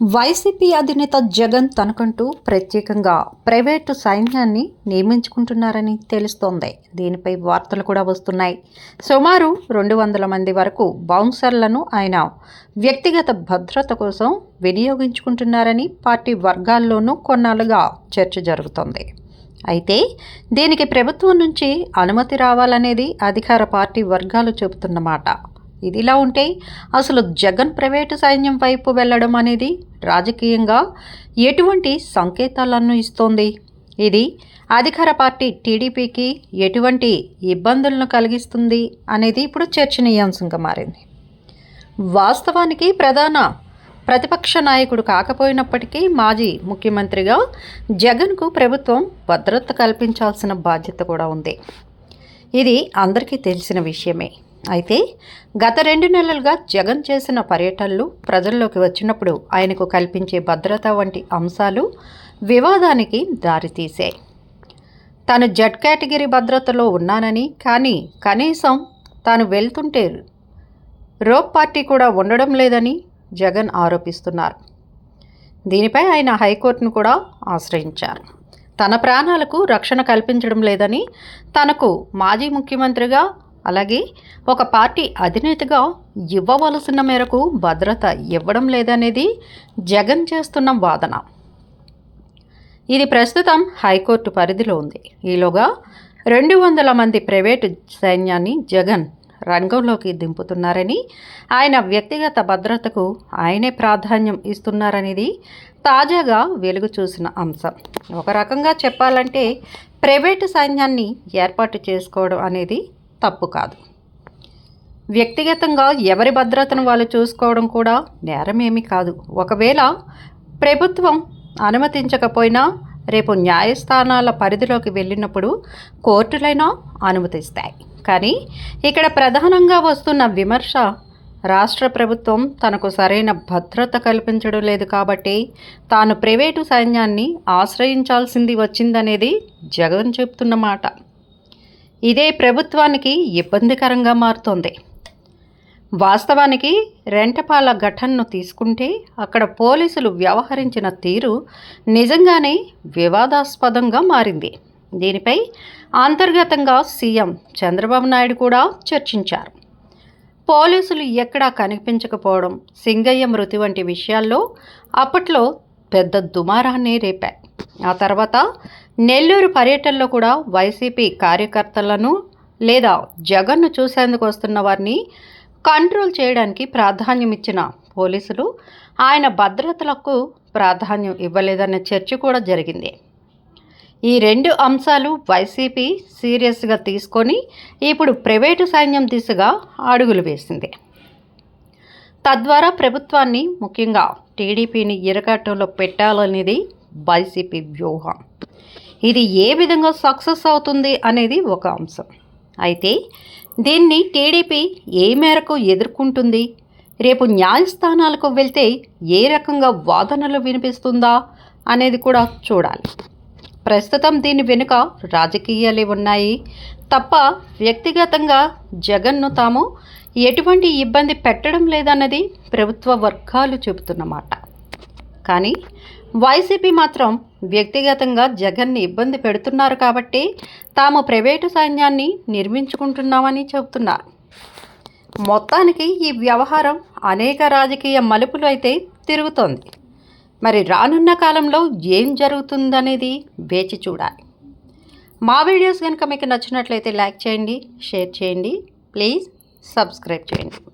YCP అధినేత జగన్ తనకంటూ ప్రత్యేకంగా ప్రైవేటు సైన్యాన్ని నియమించుకుంటున్నారని తెలుస్తోంది. దీనిపై వార్తలు కూడా వస్తున్నాయి. సుమారు రెండు వందల మంది వరకు బౌన్సర్లను ఆయన వ్యక్తిగత భద్రత కోసం వినియోగించుకుంటున్నారని పార్టీ వర్గాల్లోనూ కొన్నాళ్ళుగా చర్చ జరుగుతోంది. అయితే దీనికి ప్రభుత్వం నుంచి అనుమతి రావాలనేది అధికార పార్టీ వర్గాలు చెబుతున్నమాట ఇదిలా ఉంటే అసలు జగన్ ప్రైవేటు సైన్యం వైపు వెళ్ళడం అనేది రాజకీయంగా ఎటువంటి సంకేతాలను ఇస్తోంది. ఇది అధికార పార్టీ టీడీపీకి ఎటువంటి ఇబ్బందులను కలిగిస్తుంది అనేది ఇప్పుడు చర్చనీయాంశంగా మారింది. వాస్తవానికి ప్రధాన ప్రతిపక్ష నాయకుడు కాకపోయినప్పటికీ మాజీ ముఖ్యమంత్రిగా జగన్కు ప్రభుత్వం భద్రత కల్పించాల్సిన బాధ్యత కూడా ఉంది. ఇది అందరికీ తెలిసిన విషయమే. అయితే గత రెండు నెలలుగా జగన్ చేసిన పర్యటనలు ప్రజల్లోకి వచ్చినప్పుడు ఆయనకు కల్పించే భద్రత వంటి అంశాలు వివాదానికి దారితీశాయి. తాను జడ్ కేటగిరీ భద్రతలో ఉన్నానని కానీ కనీసం తాను వెళ్తుంటే రోప్ పార్టీ కూడా ఉండడం లేదని జగన్ ఆరోపిస్తున్నారు. దీనిపై ఆయన హైకోర్టును కూడా ఆశ్రయించారు. తన ప్రాణాలకు రక్షణ కల్పించడం లేదని తనకు మాజీ ముఖ్యమంత్రిగా అలాగే ఒక పార్టీ అధినేతగా ఇవ్వవలసిన మేరకు భద్రత ఇవ్వడం లేదనేది జగన్ చేస్తున్న వాదన. ఇది ప్రస్తుతం హైకోర్టు పరిధిలో ఉంది. ఈలోగా రెండు వందల మంది ప్రైవేటు సైన్యాన్ని జగన్ రంగంలోకి దింపుతున్నారని ఆయన వ్యక్తిగత భద్రతకు ఆయనే ప్రాధాన్యం ఇస్తున్నారనేది తాజాగా వెలుగు చూసిన అంశం. ఒక రకంగా చెప్పాలంటే ప్రైవేటు సైన్యాన్ని ఏర్పాటు చేసుకోవడం అనేది తప్పు కాదు. వ్యక్తిగతంగా ఎవరి భద్రతను వాళ్ళు చూసుకోవడం కూడా నేరమేమీ కాదు. ఒకవేళ ప్రభుత్వం అనుమతించకపోయినా రేపు న్యాయస్థానాల పరిధిలోకి వెళ్ళినప్పుడు కోర్టులైనా అనుమతిస్తాయి. కానీ ఇక్కడ ప్రధానంగా వస్తున్న విమర్శ రాష్ట్ర ప్రభుత్వం తనకు సరైన భద్రత కల్పించడం లేదు కాబట్టి తాను ప్రైవేటు సైన్యాన్ని ఆశ్రయించాల్సింది వచ్చిందనేది జగన్ చెప్తున్నమాట ఇదే ప్రభుత్వానికి ఇబ్బందికరంగా మారుతోంది. వాస్తవానికి రెంటపాల ఘటనను తీసుకుంటే అక్కడ పోలీసులు వ్యవహరించిన తీరు నిజంగానే వివాదాస్పదంగా మారింది. దీనిపై అంతర్గతంగా సీఎం చంద్రబాబు నాయుడు కూడా చర్చించారు. పోలీసులు ఎక్కడా కనిపించకపోవడం సింగయ్య మృతి వంటి విషయాల్లో అప్పట్లో పెద్ద దుమారాన్ని రేపాయి. ఆ తర్వాత నెల్లూరు పర్యటనలో కూడా వైసీపీ కార్యకర్తలను లేదా జగన్ను చూసేందుకు వస్తున్న వారిని కంట్రోల్ చేయడానికి ప్రాధాన్యం ఇచ్చిన పోలీసులు ఆయన భద్రతలకు ప్రాధాన్యం ఇవ్వలేదన్న చర్చ కూడా జరిగింది. ఈ రెండు అంశాలు వైసీపీ సీరియస్గా తీసుకొని ఇప్పుడు ప్రైవేటు సైన్యం దిశగా అడుగులు వేసింది. తద్వారా ప్రభుత్వాన్ని ముఖ్యంగా టీడీపీని ఇరకాటంలో పెట్టాలనేది వైసీపీ వ్యూహం. ఇది ఏ విధంగా సక్సెస్ అవుతుంది అనేది ఒక అంశం. అయితే దీన్ని టీడీపీ ఏ మేరకు ఎదుర్కొంటుంది? రేపు న్యాయస్థానాలకు వెళ్తే ఏ రకంగా వాదనలు వినిపిస్తుందా అనేది కూడా చూడాలి. ప్రస్తుతం దీని వెనుక రాజకీయాలే ఉన్నాయి. తప్ప వ్యక్తిగతంగా జగన్ను తాము ఎటువంటి ఇబ్బంది పెట్టడం లేదన్నది ప్రభుత్వ వర్గాలు చెబుతున్నమాట. కానీ వైసీపీ మాత్రం వ్యక్తిగతంగా జగన్ని ఇబ్బంది పెడుతున్నారు కాబట్టి తాము ప్రైవేటు సైన్యాన్ని నిర్మించుకుంటున్నామని చెబుతున్నారు. మొత్తానికి ఈ వ్యవహారం అనేక రాజకీయ మలుపులు అయితే తిరుగుతోంది. మరి రానున్న కాలంలో ఏం జరుగుతుందనేది వేచి చూడాలి. మా వీడియోస్ కనుక మీకు నచ్చినట్లయితే లైక్ చేయండి షేర్ చేయండి ప్లీజ్ సబ్స్క్రైబ్ చేయండి.